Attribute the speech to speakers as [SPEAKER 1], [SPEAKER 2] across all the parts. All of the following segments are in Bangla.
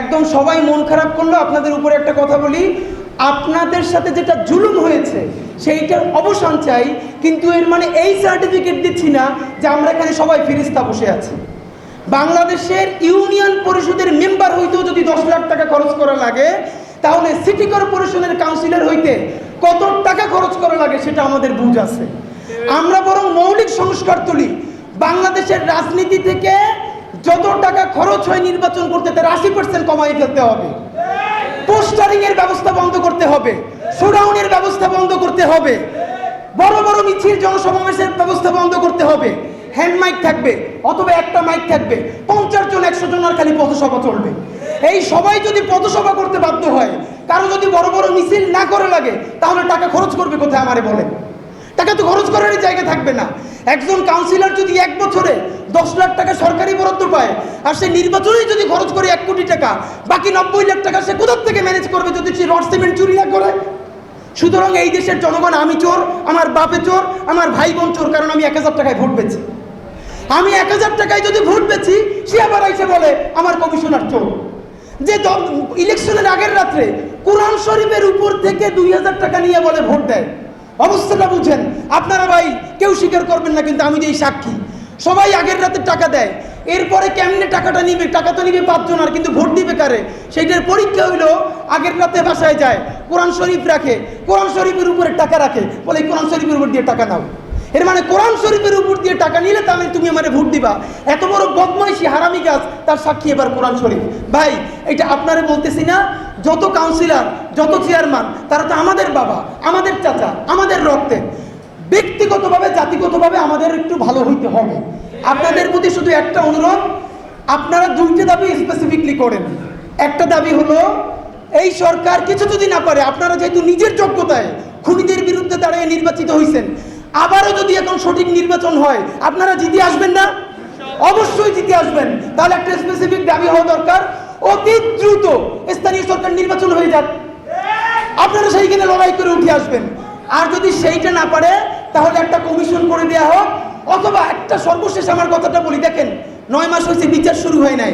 [SPEAKER 1] একদম সবাই মন খারাপ করল, আপনাদের উপরে একটা কথা বলি, আপনাদের সাথে যেটা জুলুম হয়েছে, সেইটার অবসান চাই, কিন্তু এর মানে এই সার্টিফিকেট দিচ্ছি না যে আমরা এখানে সবাই ফিরিস্তা বসে আছি। বাংলাদেশের ইউনিয়ন পরিষদের মেম্বার হইতেও যদি দশ লাখ টাকা খরচ করা লাগে, তাহলে সিটি কর্পোরেশনের কাউন্সিলর হইতে কত টাকা খরচ করা লাগে সেটা আমাদের বুঝ আছে। আমরা বরং মৌলিক সংস্কার তুলি। বাংলাদেশের রাজনীতি থেকে যত টাকা খরচ হয় নির্বাচন করতে, তার আশি পার্সেন্ট কমাই ফেলতে হবে। পোস্টারিং এর ব্যবস্থা বন্ধ করতে হবে। শোডাউনের ব্যবস্থা বন্ধ করতে হবে। বড় বড় মিছিল জনসমাবেশের ব্যবস্থা বন্ধ করতে হবে। হ্যান্ড মাইক থাকবে, অথবা একটা মাইক থাকবে। পঞ্চাশ জন, একশো জন আর খালি পথসভা চলবে। এই সবাই যদি পথসভা করতে বাধ্য হয়, কারও যদি বড় বড় মিছিল না করে লাগে, তাহলে টাকা খরচ করবে কোথায় আমারে বলেন? টাকা তো খরচ করারই জায়গা থাকবে না। একজন কাউন্সিলর যদি এক বছরে দশ লাখ টাকা সরকারি বরাদ্দ পায়, আর সে নির্বাচনেই যদি খরচ করে এক কোটি টাকা, বাকি নব্বই লাখ টাকা সে কোথার থেকে ম্যানেজ করবে যদি সে রড সিমেন্ট চুরি না করে? সুতরাং এই দেশের জনগণ আমি চোর, আমার বাপে চোর, আমার ভাই বোন চোর, কারণ আমি এক হাজার টাকায় ভোট পেয়েছি। আমি এক হাজার টাকায় যদি ভোট পেয়েছি, সে আবার এসে বলে, আমার কমিশনার চোর। যে ইলেকশনের আগের রাত্রে কোরআন শরীফের উপর থেকে দুই হাজার টাকা নিয়ে বলে ভোট দেয়। অবস্থাটা বুঝেন। আপনারা ভাই, কেউ স্বীকার করবেন না কিন্তু আমি যে সাক্ষী। সবাই আগের রাতে টাকা দেয়। এরপরে কেমনে টাকাটা নিবে? টাকা তো নিবে পাঁচজন আর কিন্তু ভোট দিবে কারে? সেইটার পরীক্ষা হইল আগের রাতে বাসায় যায়, কোরআন শরীফ রাখে। কোরআন শরীফের উপরে টাকা রাখে। বলে, এই কোরআন শরীফের উপর দিয়ে টাকা নাও। এর মানে কোরআন শরীফের উপর দিয়ে টাকা নিলে তাহলে তুমি আমারে ভোট দিবা। এত বড় বদমাইশি হারামি গাছ তার সাক্ষী এবার কোরআন শরীফ। ভাই এটা আপনারে বলতেছি না যত কাউন্সিলর যত চেয়ারম্যান তারা তো আমাদের বাবা, আমাদের চাচা, আমাদের রক্তে। ব্যক্তিগতভাবে, জাতিগতভাবে আমাদের একটু ভালো হইতে হবে। আপনাদের প্রতি শুধু একটা অনুরোধ, আপনারা দুইটা দাবি স্পেসিফিকলি করেন। একটা দাবি হলো, এই সরকার কিছু যদি না পারে, আপনারা যেহেতু নিজের যোগ্যতায় খুনিদের বিরুদ্ধে দাঁড়িয়ে নির্বাচিত হয়েছেন আবারও যদি এখন সঠিক নির্বাচন হয়, আপনারা জিতে আসবেন না? অবশ্যই জিতে আসবেন। তাহলে একটা স্পেসিফিক দাবি হওয়া দরকার। অতি দ্রুত স্থানীয় সরকার নির্বাচন হয়ে যাক। আপনারা সেইখানে লড়াই করে উঠে আসবেন। আর যদি সেইটা না পারে, তাহলে একটা কমিশন করে দেওয়া হোক, অথবা একটা সর্বশেষ আমার কথাটা বলি, দেখেন, নয় মাস হয়েছে, বিচার শুরু হয় নাই।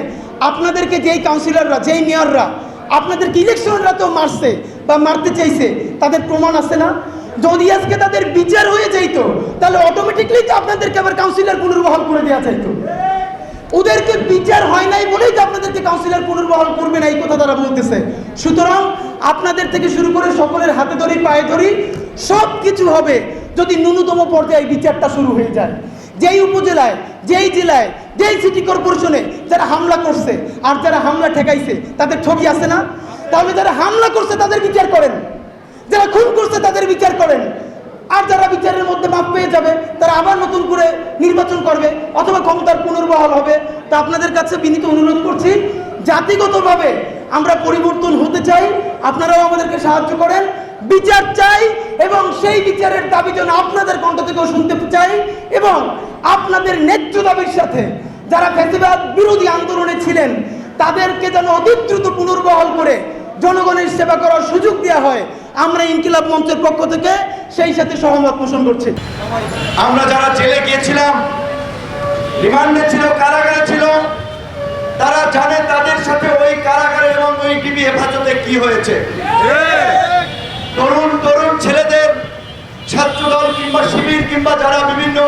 [SPEAKER 1] আপনাদেরকে যেই কাউন্সিলররা যেই মেয়ররা আপনাদেরকে ইলেকশনরা তো মারছে বা মারতে চাইছে, তাদের প্রমাণ আছে না? যদি আজকে তাদের বিচার হয়ে যাইতো, তাহলে অটোমেটিকলি তো আপনাদেরকে আবার কাউন্সিলর পুনর্বহাল করে দেওয়া চাইতো ওদেরকে বিচার হয় নাই বলেই তো আপনাদেরকে কাউন্সিলর পুনর্বহাল করবে না, এই কথা তারা বলতেছে। সুতরাং আপনাদের থেকে শুরু করে সকলের হাতে ধরি, পায়ে ধরি সব কিছু হবে যদি ন্যূনতম পর্যায়ে বিচারটা শুরু হয়ে যায়। যেই উপজেলায়, যেই জেলায়, যেই সিটি কর্পোরেশনে যারা হামলা করছে আর যারা হামলা ঠেকাইছে, তাদের ছবি আছে না? তাহলে যারা হামলা করছে তাদের বিচার করেন। যারা খুন করছে তাদের বিচার করেন। আর যারা বিচারের মধ্যে মাপ পেয়ে যাবে, তারা আবার নতুন করে নির্বাচন করবে অথবা ক্ষমতার পুনর্বহাল হবে। তা আপনাদের কাছে বিনীত অনুরোধ করছি, জাতিগতভাবে আমরা পরিবর্তন হতে চাই, আপনারাও আমাদেরকে সাহায্য করেন। বিচার চাই এবং সেই বিচারের দাবি যেন আপনাদের কণ্ঠ থেকেও শুনতে চাই এবং আপনাদের ন্যায্য দাবির সাথে যারা ফ্যাসিবাদ বিরোধী আন্দোলনে ছিলেন, তাদেরকে যেন অতি দ্রুত পুনর্বহাল করে জনগণের সেবা করার সুযোগ দেওয়া হয়। আমরা ইনকিলাব মঞ্চের পক্ষ থেকে সেই সাথে সহমত পোষণ করছি।
[SPEAKER 2] আমরা যারা জেলে গিয়েছিলাম, রিমান্ডে ছিল, কারাগারে ছিল, তারা জানে তাদের সাথে ওই কারাগারে এবং ওই টিভি হেফাজতে কি হয়েছে। তরুণ তরুণ ছেলেদের, ছাত্রদল কিংবা শিবির কিংবা যারা বিভিন্ন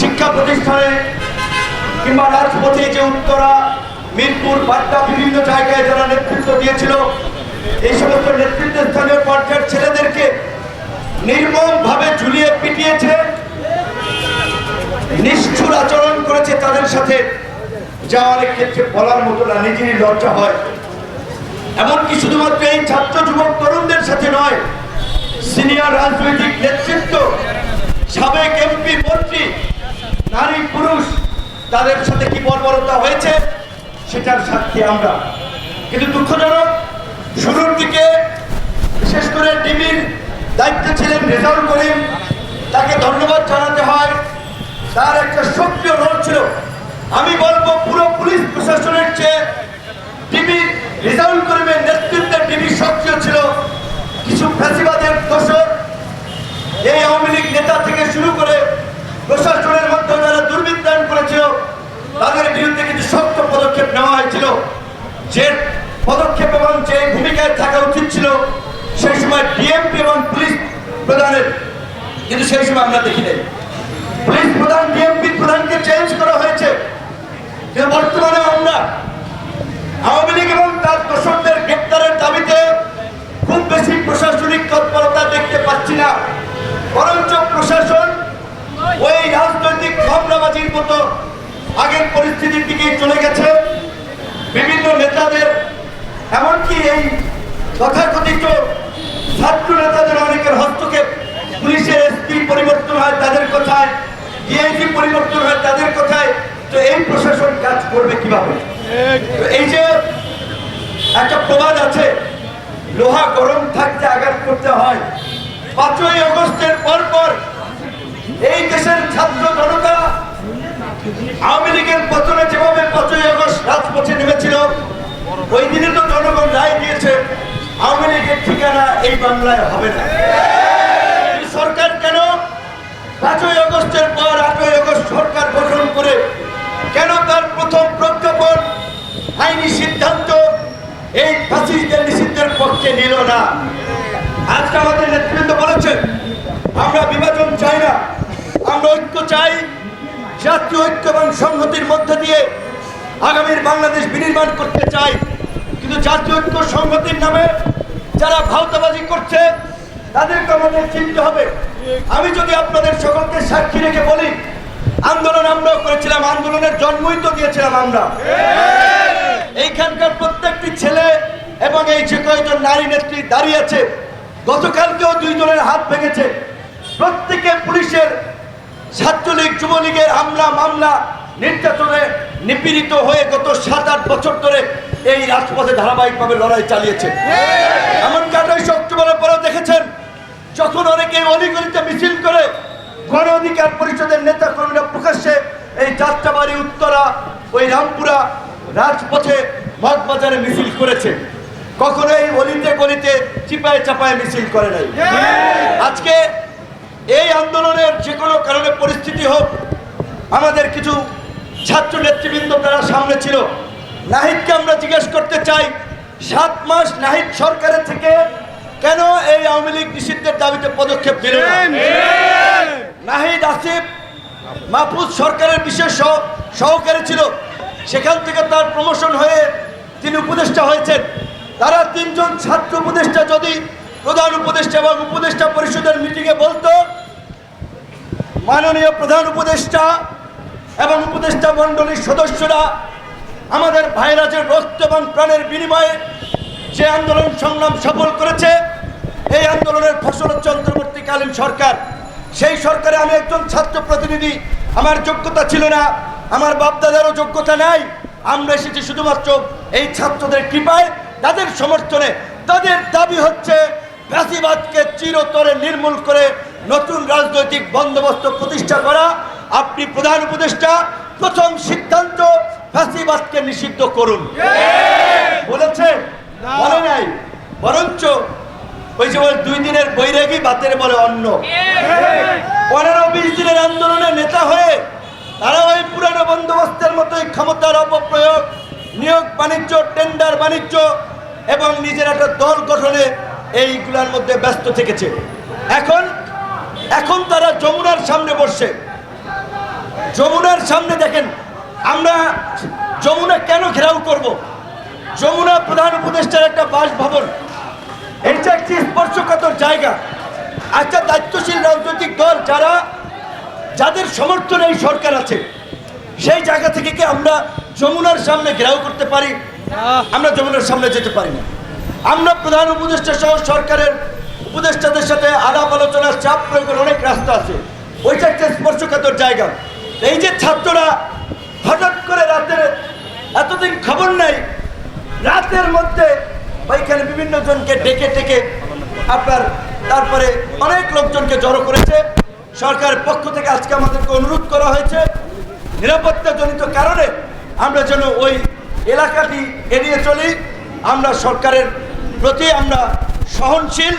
[SPEAKER 2] শিক্ষা প্রতিষ্ঠানে কিংবা রাজপথে যে উত্তরা, মিরপুর, বাড্ডা বিভিন্ন জায়গায় যারা নেতৃত্ব দিয়েছিল এই সমস্ত নেতৃত্ব স্থানীয় পর্যায়ের ছেলেদেরকে নির্মম ভাবে ঝুলিয়ে পিটিয়েছে, নিষ্ঠুর আচরণ করেছে তাদের সাথে। যা অনেক ক্ষেত্রে বলার মতো না, নিজেরই লজ্জা হয়। এমনকি শুধুমাত্র এই ছাত্র যুবক তরুণদের সাথে নয়, সিনিয়র রাজনৈতিক নেতৃত্ব, সাবেক এমপি, মন্ত্রী, নারী, পুরুষ, তাদের সাথে কি বর্বরতা হয়েছে, সেটার সাক্ষী আমরা। কিন্তু দুঃখজনক শুরুর দিকে, বিশেষ করে ডিবির দায়িত্বে ছিলেন রেজাউল করিম, তাকে ধন্যবাদ জানাতে হয়। তার একটা সক্রিয় রোল ছিল আমি বলব পুরো পুলিশ প্রশাসনের চেয়ে ডিবি রেজাউল করিমের নেতৃত্বে ডিবি সক্রিয় ছিল কিছু ফ্যাসিবাদের দোষর এই আওয়ামী লীগ নেতা থেকে শুরু করে প্রশাসনের মধ্যে যারা দুর্বৃত্তায়ন করেছিল তাদের বিরুদ্ধে কিছু শক্ত পদক্ষেপ নেওয়া হয়েছিল যে পদক্ষেপ এবং যে ভূমিকায় থাকা উচিত ছিল। সেই সময় ডিএমপি এবং পুলিশ প্রধানের, কিন্তু সেই সময় আমরা দেখি নাই। পুলিশ প্রধান ডিএমপি প্রধানকে চেঞ্জ করা হয়েছে বর্তমানে আমরা আওয়ামী লীগ এবং তার দোষকদের গ্রেপ্তারের দাবিতে খুব বেশি প্রশাসনিক তৎপরতা দেখতে পাচ্ছি না। বরঞ্চ প্রশাসন ওই রাজনৈতিক মামলাবাজির মতো আগের পরিস্থিতির দিকে চলে গেছে। বিভিন্ন নেতাদের, এমনকি এই তথাকথিত ছাত্র নেতাদের অনেকের হস্তক্ষেপ। পুলিশের এসপি পরিবর্তন হয়, তাদের কথায়, ডিআইজি পরিবর্তন হয়, তাদের কথায়। তো এই প্রশাসন কাজ করবে কীভাবে? এই যে একটা প্রবাদ আছে, লোহা গরম থাকতে আঘাত করতে হয়। পাঁচই অগস্টের পর পর এই দেশের ছাত্র জনতা আওয়ামী লীগের পতনে যেভাবে পাঁচই আগস্ট রাজপথে নেমেছিল, ওই দিনে তো জনগণ রায় দিয়েছে। আওয়ামী লীগের ঠিকানা এই বাংলায় হবে না। সরকার কেন পাঁচই আগস্টের পর আটই আগস্ট সরকার গঠন করে কেন তার প্রথম প্রজ্ঞাপন আইনি সিদ্ধান্ত এই ফাঁসিদের নিষিদ্ধের পক্ষে নিল না? আজকে আমাদের নেতৃবৃন্দ বলেছেন, আমরা বিভাজন চাই না, আমরা ঐক্য চাই, জাতীয় ঐক্য এবং সংহতির মধ্যে দিয়ে আগামীর বাংলাদেশ বিনির্মাণ করতে চাই। কিন্তু জাতীয় ঐক্য সংহতির নামে যারা ভাওতাবাজি করছে তাদেরকে আমাদের চিনতে হবে। আমি যদি আপনাদের সকলকে সাক্ষী রেখে বলি, আন্দোলন আমরাও করেছিলাম, আন্দোলনের জন্মই তো দিয়েছিলাম আমরা। এইখানকার প্রত্যেকটি ছেলে এবং এই যে কয়েকজন নারী নেত্রী দাঁড়িয়ে আছে, গতকালকেও দুইজনের হাত ভেঙেছে। প্রত্যেকে পুলিশের ছাত্রলীগ, যুবলীগের হামলা মামলা নির্যাতনে নিপীড়িত হয়ে গত সাত আট বছর ধরে এই রাজপথে ধারাবাহিকভাবে লড়াই চালিয়েছে। এমনকি আঠাইশ অক্টোবরের পরে দেখেছেন, যখন অনেকে অলিগলিতে মিছিল করে গণ অধিকার পরিষদের নেতা কর্মীরা প্রকাশ্যে এই যাত্রাবাড়ি, উত্তরা, ওই রামপুরা রাজপথে মগবাজারে মিছিল করেছে। কখনো এই অলিতে গলিতে চিপায় চাপায় মিছিল করে নাই। আজকে এই আন্দোলনের যে কোনো কারণে পরিস্থিতি হোক, আমাদের কিছু ছাত্র নেতৃবৃন্দ তারা সামনে ছিল। নাহিদকে আমরা জিজ্ঞেস করতে চাই সাত মাস নাহিদ সরকারের থেকে কেন এই আওয়ামী লীগ নিষিদ্ধের দাবিতে পদক্ষেপ দিল নাহিদ আসিফ মাহফুজ সরকারের বিশেষ সহ- সহকারী ছিল। সেখান থেকে তার প্রমোশন হয়ে তিনি উপদেষ্টা হয়েছেন। তারা তিনজন ছাত্র উপদেষ্টা যদি প্রধান উপদেষ্টা এবং উপদেষ্টা পরিষদের মিটিংয়ে বলতো মাননীয় প্রধান উপদেষ্টা এবং উপদেষ্টা মণ্ডলীর সদস্যরা আমাদের ভাইরা যে রক্ত এবং প্রাণের বিনিময়ে যে আন্দোলন সংগ্রাম সফল করেছে, এই আন্দোলনের ফসল হচ্ছে অন্তর্বর্তীকালীন সরকার। সেই সরকারে আমি একজন ছাত্র প্রতিনিধি, আমার যোগ্যতা ছিল না, আমার বাপদাদারও যোগ্যতা নাই। আমরা এসেছি শুধুমাত্র এই ছাত্রদের কৃপায়, তাদের সমর্থনে। তাদের দাবি হচ্ছে, ফ্যাসিবাদকে চিরতরে নির্মূল করে নতুন রাজনৈতিক বন্দোবস্ত প্রতিষ্ঠা করা। আপনি প্রধান উপদেষ্টা, প্রথম সিদ্ধান্ত ফ্যাসিবাদকে নিষিদ্ধ করুন। বলেছে বলে নাই বরঞ্চ ওই যে দুই দিনের বৈরাগী বাতের বলে অন্য। পনেরো বিশ দিনের আন্দোলনের নেতা হয়ে তারা ওই পুরানো বন্দোবস্তের মতোই ক্ষমতার অপপ্রয়োগ নিয়োগ বাণিজ্য টেন্ডার বাণিজ্য এবং নিজের একটা দল গঠনে এইগুলার মধ্যে ব্যস্ত থেকেছে। এখন এখন তারা যমুনার সামনে বসছে। যমুনার সামনে দেখেন আমরা যমুনা কেন ঘেরাও করব? যমুনা প্রধান উপদেষ্টার একটা বাসভবন। এটা একটি স্পর্শকাতর জায়গা। একটা দায়িত্বশীল রাজনৈতিক দল যারা, যাদের সমর্থনে এই সরকার আছে। সেই জায়গা থেকে কি আমরা যমুনার সামনে ঘেরাও করতে পারি? আমরা যমুনার সামনে যেতে পারি না। আমরা প্রধান উপদেষ্টা সহ সরকারের উপদেষ্টাদের সাথে আলাপ আলোচনার চাপ প্রয়োগের অনেক রাস্তা আছে ওইটা একটা স্পর্শকাতর জায়গা এই যে ছাত্ররা হঠাৎ করে রাতের এতদিন খবর নাই রাতের মধ্যে ওইখানে বিভিন্ন জনকে ডেকে ডেকে আপনার তারপরে অনেক লোকজনকে জড়ো করেছে। সরকারের পক্ষ থেকে আজকে আমাদেরকে অনুরোধ করা হয়েছে। নিরাপত্তাজনিত কারণে আমরা যেন ওই এলাকাটি এড়িয়ে চলি। আমরা সরকারের প্রতি আমরা সহনশীল।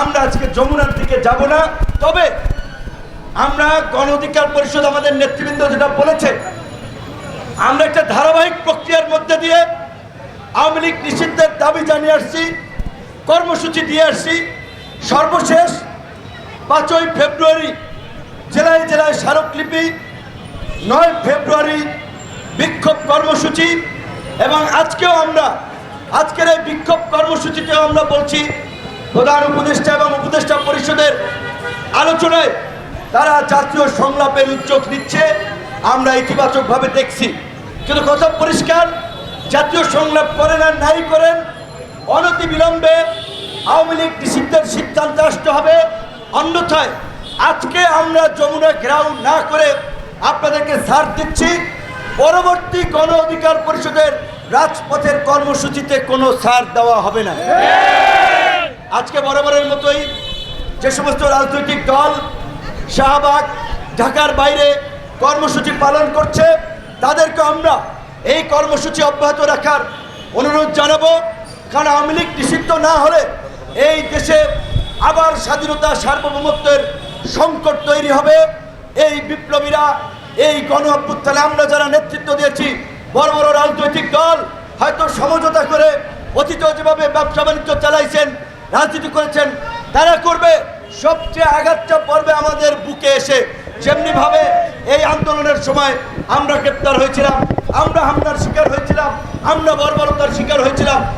[SPEAKER 2] আমরা আজকে যমুনার দিকে যাব না। তবে আমরা গণ অধিকার পরিষদ আমাদের নেতৃবৃন্দ যেটা বলেছে, আমরা একটা ধারাবাহিক প্রক্রিয়ার মধ্যে দিয়ে আওয়ামী লীগ নিষিদ্ধের দাবি জানিয়ে আসছি। কর্মসূচি দিয়ে আসছি। সর্বশেষ পাঁচই ফেব্রুয়ারি জেলায় জেলায় স্মারকলিপি, নয় ফেব্রুয়ারি বিক্ষোভ কর্মসূচি এবং আজকেও আমরা, আজকের এই বিক্ষোভ কর্মসূচিতেও আমরা বলছি, প্রধান উপদেষ্টা এবং উপদেষ্টা পরিষদের আলোচনায় তারা জাতীয় সংলাপের উদ্যোগ নিচ্ছে, আমরা ইতিবাচকভাবে দেখছি। কিন্তু কথা পরিষ্কার, জাতীয় সংলাপ করেন আর নাই করেন অনতি বিলম্বে আওয়ামী লীগ নিষিদ্ধের সিদ্ধান্ত আসতে হবে। অন্যথায় আজকে আমরা যমুনা গ্রাউন্ড না করে আপনাদেরকে ছাড় দিচ্ছি। পরবর্তী গণ অধিকার পরিষদের রাজপথের কর্মসূচিতে কোনো ছাড় দেওয়া হবে না। আজকে বরাবরের মতোই যে সমস্ত রাজনৈতিক দল শাহবাগ, ঢাকার বাইরে কর্মসূচি পালন করছে, তাদেরকে আমরা এই কর্মসূচি অব্যাহত রাখার অনুরোধ জানাব। কারণ আওয়ামী লীগ নিষিদ্ধ না হলে এই দেশে আবার স্বাধীনতা সার্বভৌমত্বের সংকট তৈরি হবে। এই বিপ্লবীরা, এই গণ অভ্যুত্থানে আমরা যারা নেতৃত্ব দিয়েছি, বড় বড় রাজনৈতিক দল, হয়তো সমঝোতা করে অতীতেও যেভাবে ব্যবসা বাণিজ্য চালাইছেন, রাজনীতি করেছেন, তারা করবে। সবচেয়ে আঘাতটা পড়বে আমাদের বুকে এসে। যেমনি ভাবে এই আন্দোলনের সময় আমরা গ্রেপ্তার হয়েছিলাম, আমরা হামলার শিকার হয়েছিলাম, আমরা বর্বরতার শিকার হয়েছিলাম।